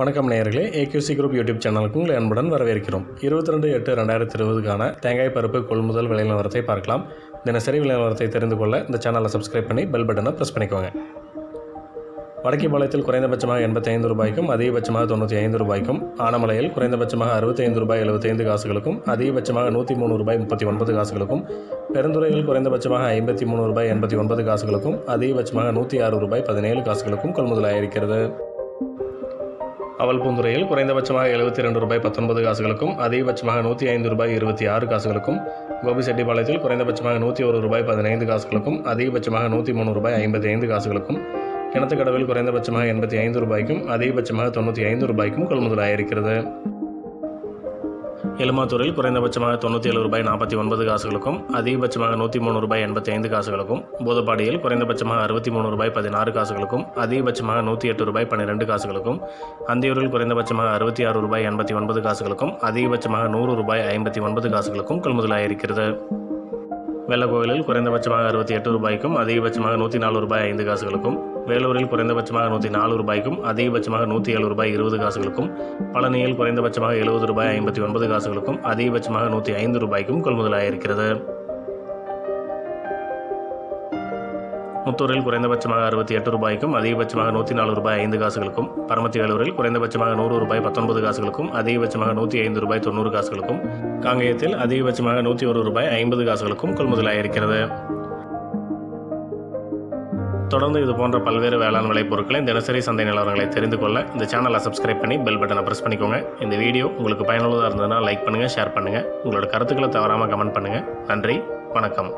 வணக்கம் நேயர்களே. ஏகியூசி group YouTube சேனலுக்கு உங்களை அன்புடன் வரவேற்கிறோம். இருபத்தி ரெண்டு எட்டு ரெண்டாயிரத்தி இருபதுக்கான தேங்காய் பருப்பு கொள்முதல் விலை நிலவரத்தை பார்க்கலாம். தினசரி விலை நிலவரத்தை தெரிந்து கொள்ள இந்த சேனலை சப்ஸ்கிரைப் பண்ணி பெல் பட்டனை ப்ரெஸ் பண்ணிக்கோங்க. வடக்கிபாளையத்தில் குறைந்தபட்சமாக எண்பத்தைந்து ரூபாய்க்கும் அதிகபட்சமாக தொண்ணூற்றி ஐந்து ரூபாய்க்கும் ஆனமலையில் குறைந்தபட்சமாக அறுபத்தைந்து ரூபாய் எழுபத்தைந்து காசுகளுக்கும் அதிகபட்சமாக நூற்றி மூணு ரூபாய் முப்பத்தி ஒன்பது காசுகளுக்கும் பெருந்துறையில் குறைந்தபட்சமாக ஐம்பத்தி மூணு ரூபாய் எண்பத்தி ஒன்பது காசுகளுக்கும் அதிகபட்சமாக நூற்றி ஆறு ரூபாய் பதினேழு காசுகளுக்கும் கொள்முதலாயிருக்கிறது. அவல்பூந்துறையில் குறைந்தபட்சமாக எழுபத்தி ரெண்டு ரூபாய் பத்தொன்பது காசுகளுக்கும் அதிகபட்சமாக நூற்றி ஐந்து ரூபாய் இருபத்தி ஆறு காசுகளுக்கும் கோபிசெட்டிப்பாளையத்தில் குறைந்தபட்சமாக நூற்றி ஒரு ரூபாய் பதினைந்து காசுகளுக்கும் அதிகபட்சமாக நூற்றி மூணு ரூபாய் ஐம்பத்தி ஐந்து காசுகளுக்கும் கிணத்துக்கடவில் குறைந்தபட்சமாக எண்பத்தி ஐந்து ரூபாய்க்கும் அதிகபட்சமாக தொண்ணூற்றி ஐந்து ரூபாய்க்கும் கொள்முதலாயிருக்கிறது எலுமாத்தூரில் குறைந்தபட்சமாக தொண்ணூற்றி ஏழு ரூபாய் நாற்பத்தி ஒன்பது காசுகளுக்கும் அதிகபட்சமாக நூற்றி மூணு ரூபாய் எண்பத்தி ஐந்து காசுகளுக்கும் பூதப்பாடியில் குறைந்தபட்சமாக அறுபத்தி மூணு ரூபாய் பதினாறு காசுகளுக்கும் அதிகபட்சமாக நூற்றி எட்டு ரூபாய் பன்னிரெண்டு காசுகளுக்கும் அந்தியூரில் குறைந்தபட்சமாக அறுபத்தி ஆறு ரூபாய் எண்பத்தி ஒன்பது காசுகளுக்கும் அதிகபட்சமாக நூறு ரூபாய் ஐம்பத்தி ஒன்பது காசுகளுக்கும் கொள்முதலாயிருக்கிறது. வெள்ளக்கோவிலில் குறைந்தபட்சமாக அறுபத்தி எட்டு ரூபாய்க்கும் அதிகபட்சமாக நூற்றி நாலு ரூபாய் ஐந்து காசுகளுக்கும் வேலூரில் குறைந்தபட்சமாக நூற்றி நாலு ரூபாய்க்கும் அதிகபட்சமாக நூற்றி ஏழு ரூபாய் இருபது காசுகளுக்கும் பழனியில் குறைந்தபட்சமாக எழுபது ரூபாய் ஐம்பத்தி ஒன்பது காசுகளுக்கும் அதிகபட்சமாக நூற்றி ஐந்து ரூபாய்க்கும் கொள்முதலாயிருக்கிறது. முத்தூரில் குறைந்தபட்சமாக அறுபத்தி எட்டு ரூபாய்க்கும் அதிகபட்சமாக நூற்றி நாலு ரூபாய் ஐந்து காசுகளுக்கும் பரமத்தி வேலூரில் குறைந்தபட்சமாக நூறு ரூபாய் பத்தொன்பது காசுகளுக்கும் அதிகபட்சமாக நூற்றி ஐந்து ரூபாய் தொண்ணூறு காசுகளுக்கும் காங்கேயத்தில் அதிகபட்சமாக நூற்றி ஒரு ரூபாய் ஐம்பது காசுகளுக்கும் கொள்முதலாயிருக்கிறது தொடர்ந்து இது போன்ற பல்வேறு வேளாண் விளைபொருட்களை தினசரி சந்தை நிலவரங்களை தெரிந்து கொள்ள இந்த சேனலை சப்ஸ்கிரைப் பண்ணி பெல் பட்டனை ப்ரெஸ் பண்ணிக்கோங்க. இந்த வீடியோ உங்களுக்கு பயனுள்ளதாக இருந்ததுன்னா லைக் பண்ணுங்கள் ஷேர் பண்ணுங்கள் உங்களோட கருத்துக்களை தவறாமல் கமெண்ட் பண்ணுங்கள் நன்றி வணக்கம்.